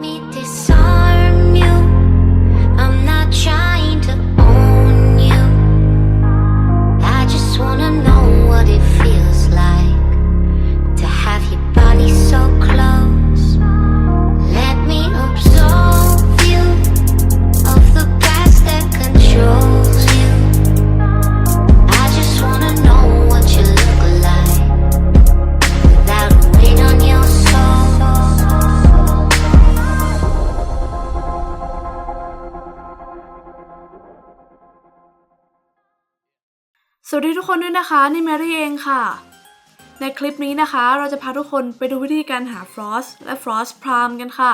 me สวัสดีทุกคนด้วยนะคะ นี่แมรี่เองค่ะ ในคลิปนี้นะคะ เราจะพาทุกคนไปดูวิธีการหาฟรอสและฟรอสพรามกันค่ะ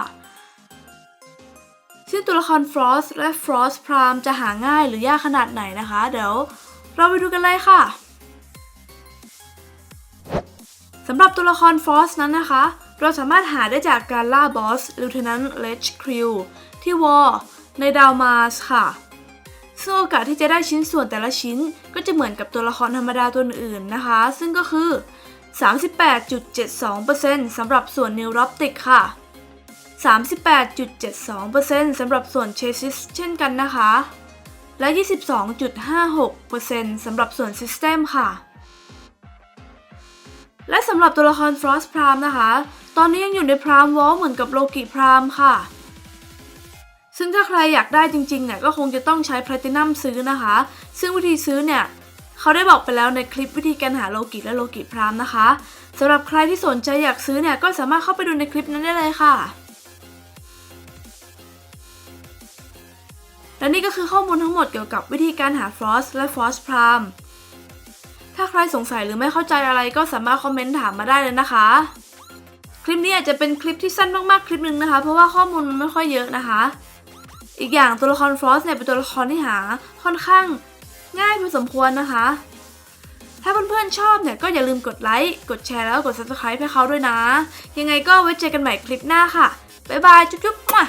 ซึ่งตัวละครฟรอสและฟรอสพรามจะหาง่ายหรือยากขนาดไหนนะคะ เดี๋ยวเราไปดูกันเลยค่ะสำหรับตัวละครฟรอสนั้นนะคะ เราสามารถหาได้จากการล่าบอสลิวเทนันเลชคริวที่วอในดาวมาสค่ะ ซึ่งโอกาสที่จะได้ชิ้นส่วนแต่ละชิ้นก็จะเหมือนกับตัวละครธรรมดาตัวอื่นนะคะ ซึ่งก็คือ 38.72%สำหรับส่วนนิวโรปติกค่ะ 38.72%สำหรับส่วนเชซิสเช่นกันนะคะ และ 22.56%สำหรับส่วนซิสเต็มค่ะ และสำหรับตัวละครฟรอสพรามนะคะ ตอนนี้ยังอยู่ในพรามวอลเหมือนกับโลกิพรามค่ะ ซึ่งถ้าใครอยากได้จริงๆเนี่ยก็คงจะต้องใช้แพลตินัมซื้อนะคะ ซึ่งวิธีซื้อเนี่ยเขาได้บอกไปแล้วในคลิปวิธีการหาโลกิและโลกิพรามนะคะสำหรับใครที่สนใจอยากซื้อเนี่ยก็สามารถเข้าไปดูในคลิปนั้นได้เลยค่ะ และนี่ก็คือข้อมูลทั้งหมดเกี่ยวกับวิธีการหาฟรอสและฟรอสพรามถ้าใครสงสัยหรือไม่เข้าใจอะไรก็สามารถคอมเมนต์ถามมาได้เลยนะคะ คลิปนี้อาจจะเป็นคลิปที่สั้นมากๆคลิปหนึ่งนะคะ เพราะว่าข้อมูลมันไม่ค่อยเยอะนะคะ อีกอย่างตัวละครฟรอสเนี่ยเป็นตัวละครที่หาค่อนข้างง่ายพอสมควรนะคะ ถ้าเพื่อนๆชอบเนี่ยก็อย่าลืมกดไลค์ กดแชร์แล้วก็กด subscribe ให้เขาด้วยนะ ยังไงก็ไว้เจอกันใหม่คลิปหน้าค่ะ บ๊ายบาย จุ๊บๆมา